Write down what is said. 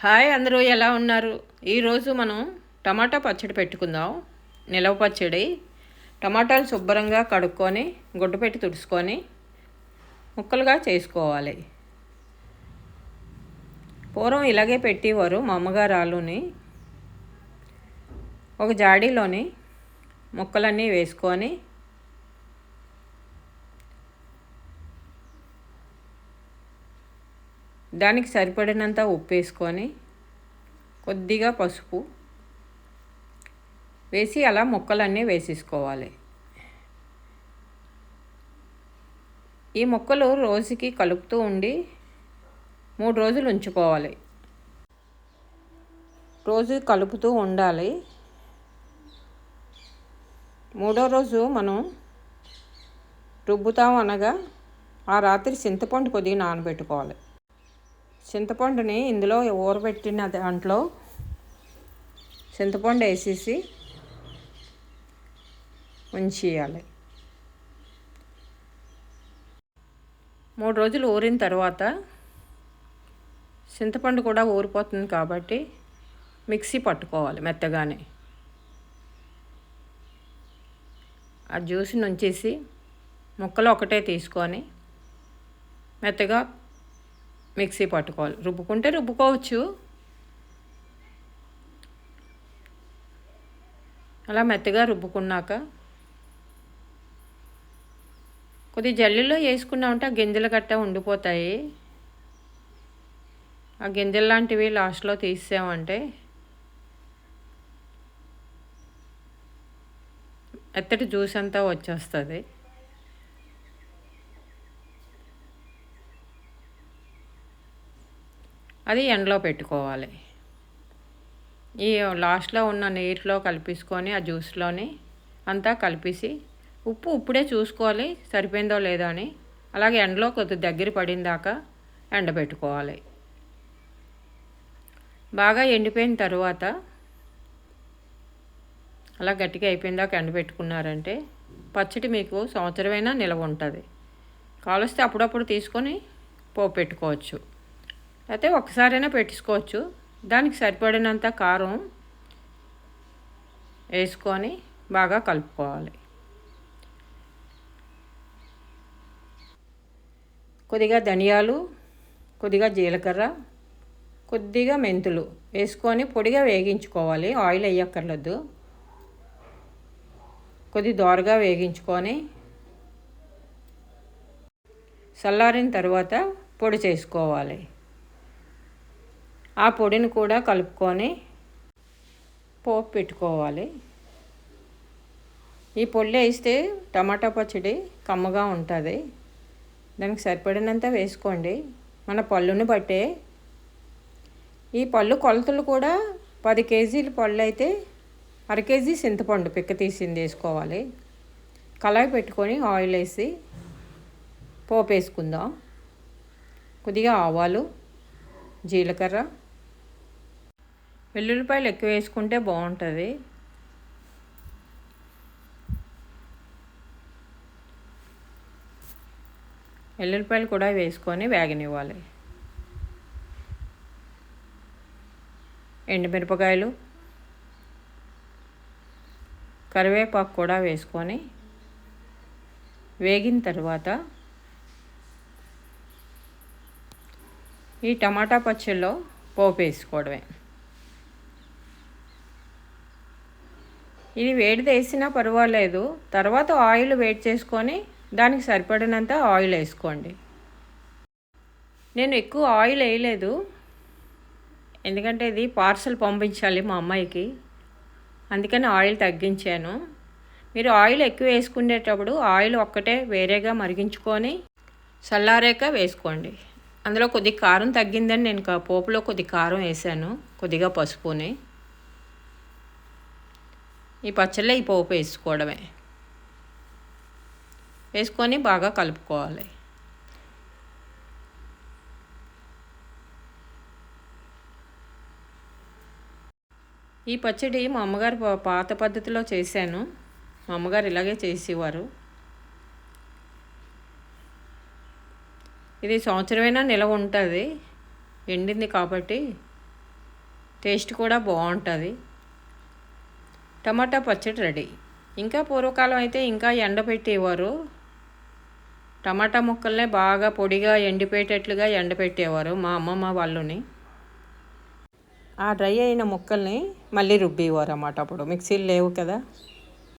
Hi అందరూ ఎలా ఉన్నారు? ఈరోజు మనం టమాటా పచ్చడి పెట్టుకుందాం. నిలవ పచ్చడి టమాటాలు శుభ్రంగా కడుక్కొని గుడ్డ పెట్టి తుడుచుకొని ముక్కలుగా చేసుకోవాలి. పూర్వం ఇలాగే పెట్టేవారు మా అమ్మగారాలుని ఒక జాడీలోని ముక్కలన్నీ వేసుకొని దానికి సరిపడినంత ఉప్పు వేసుకొని కొద్దిగా పసుపు వేసి అలా ముక్కలన్నీ వేసేసుకోవాలి. ఈ ముక్కలు రోజుకి కలుపుతూ ఉండి మూడు రోజులు ఉంచుకోవాలి. రోజు కలుపుతూ ఉండాలి. మూడో రోజు మనం రుబ్బుతాం అనగా ఆ రాత్రి చింతపండు కొద్దిగా నానబెట్టుకోవాలి. చింతపండుని ఇందులో ఊరబెట్టిన దాంట్లో చింతపండు వేసేసి ఉంచేయాలి మూడు రోజులు ఊరిన తర్వాత చింతపండు కూడా ఊరిపోతుంది కాబట్టి మిక్సీ పట్టుకోవాలి మెత్తగానే. ఆ జ్యూస్ని ఉంచేసి ముక్కలు ఒకటే తీసుకొని మెత్తగా మిక్సీ పట్టుకోవాలి. రుబ్బుకుంటే రుబ్బుకోవచ్చు. అలా మెత్తగా రుబ్బుకున్నాక కొద్ది జల్లిలో వేసుకున్నామంటే ఆ గింజలు గట్ట ఉండిపోతాయి. ఆ గింజలు లాంటివి లాస్ట్లో తీసామంటే ఎత్తటి జ్యూస్ అంతా వచ్చేస్తుంది. అది ఎండలో పెట్టుకోవాలి. ఈ లాస్ట్లో ఉన్న నీటిలో కలిపేసుకొని ఆ జ్యూస్లోని అంతా కలిపేసి ఉప్పు ఇప్పుడే చూసుకోవాలి సరిపోయిందో లేదో అని. అలాగే ఎండలో కొద్ది దగ్గర పడిన దాకా ఎండబెట్టుకోవాలి. బాగా ఎండిపోయిన తర్వాత అలా గట్టిగా అయిపోయిన దాకా ఎండబెట్టుకున్నారంటే పచ్చడి మీకు సంవత్సరమైనా నిలవ ఉంటుంది. కాలుస్తే అప్పుడప్పుడు తీసుకొని పోపు పెట్టుకోవచ్చు. అయితే ఒకసారైనా పెట్టుకోవచ్చు దానికి సరిపడినంత కారం వేసుకొని బాగా కలుపుకోవాలి. కొద్దిగా ధనియాలు కొద్దిగా జీలకర్ర కొద్దిగా మెంతులు వేసుకొని పొడిగా వేగించుకోవాలి. ఆయిల్ వేయక్కర్లేదు. కొద్ది దోరగా వేగించుకొని చల్లారిన తర్వాత పొడి చేసుకోవాలి. ఆ పొడిని కూడా కలుపుకొని పోపు పెట్టుకోవాలి. ఈ పొడి వేస్తే టమాటా పచ్చడి కమ్మగా ఉంటుంది. దానికి సరిపడినంత వేసుకోండి. మన పళ్ళుని బట్టే ఈ పళ్ళు కొలతలు కూడా పది కేజీల పళ్ళు అయితే అర కేజీ చింతపండు పిక్క తీసింది వేసుకోవాలి. కళాయి పెట్టుకొని ఆయిల్ వేసి పోపు వేసుకుందాం. కొద్దిగా ఆవాలు జీలకర్ర వెల్లుల్లిపాయలు ఎక్కువ వేసుకుంటే బాగుంటుంది. వెల్లుల్లిపాయలు కూడా వేసుకొని వేగనివ్వాలి. ఎండుమిరపకాయలు కరివేపాకు కూడా వేసుకొని వేగిన తర్వాత ఈ టమాటా పచ్చళ్ళలో పోపు వేసుకోవడమే. ఇది వేడి వేసినా పర్వాలేదు. తర్వాత ఆయిల్ వేడి చేసుకొని దానికి సరిపడినంత ఆయిల్ వేసుకోండి. నేను ఎక్కువ ఆయిల్ వేయలేదు. ఎందుకంటే ఇది పార్సల్ పంపించాలి మా అమ్మాయికి. అందుకని ఆయిల్ తగ్గించాను. మీరు ఆయిల్ ఎక్కువ వేసుకునేటప్పుడు ఆయిల్ ఒక్కటే వేరేగా మరిగించుకొని చల్లారాక వేసుకోండి. అందులో కొద్ది కారం తగ్గిందని నేను పోపులో కొద్ది కారం వేసాను. కొద్దిగా పసుపుని. ఈ పచ్చళ్ళే ఈ పోపు వేసుకోవడమే. వేసుకొని బాగా కలుపుకోవాలి. ఈ పచ్చడి మా అమ్మగారు పాత పద్ధతిలో చేశాను. మా అమ్మగారు ఇలాగే చేసేవారు. ఇది సంవత్సరమైనా నిలవ ఉంటుంది. ఎండింది కాబట్టి టేస్ట్ కూడా బాగుంటుంది. టమాటా పచ్చడి రెడీ. ఇంకా పూర్వకాలం అయితే ఇంకా ఎండపెట్టేవారు టమాటా ముక్కల్నే బాగా పొడిగా ఎండిపోయేటట్లుగా ఎండపెట్టేవారు మా అమ్మమ్మ వాళ్ళని. ఆ డ్రై అయిన ముక్కల్ని మళ్ళీ రుబ్బేవారు అన్నమాట అప్పుడు. మిక్సీలు లేవు కదా.